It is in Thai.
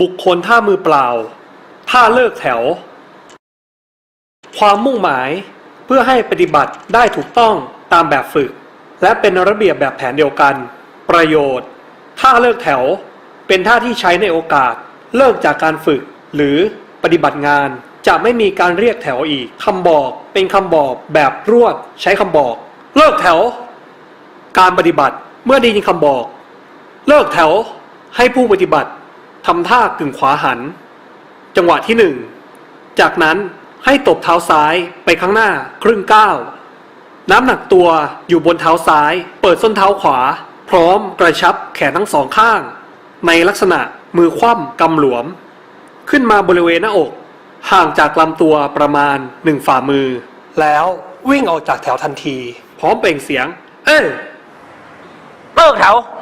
บุคคลท่ามือเปล่า ท่าเลิกแถว ความมุ่งหมายเพื่อให้ปฏิบัติได้ถูกต้องตามแบบฝึก และเป็นระเบียบแบบแผนเดียวกัน ประโยชน์ ท่าเลิกแถว เป็นท่าที่ใช้ในโอกาส เลิกจากการฝึก หรือปฏิบัติงานจะไม่มีการเรียกแถวอีกคำบอกเป็นคำบอกแบบรวด ใช้คำบอก เลิกแถว การปฏิบัติเมื่อได้ยินคำบอก เลิกแถวให้ผู้ปฏิบัติ ทำท่ากึ่งขวาหัน จังหวะที่หนึ่งจากนั้นให้ตบเท้าซ้ายไปข้างหน้าครึ่งก้าวน้ำหนักตัวอยู่บนเท้าซ้าย เปิดส้นเท้าขวา พร้อมกระชับแขนทั้งสองข้าง ในลักษณะมือคว่ำกำหลวม ขึ้นมาบริเวณหน้าอก ห่างจากลำตัวประมาณหนึ่งฝ่ามือ แล้ววิ่งออกจากแถวทันที พร้อมเปล่งเสียง เอ้ยเลิกแถวเ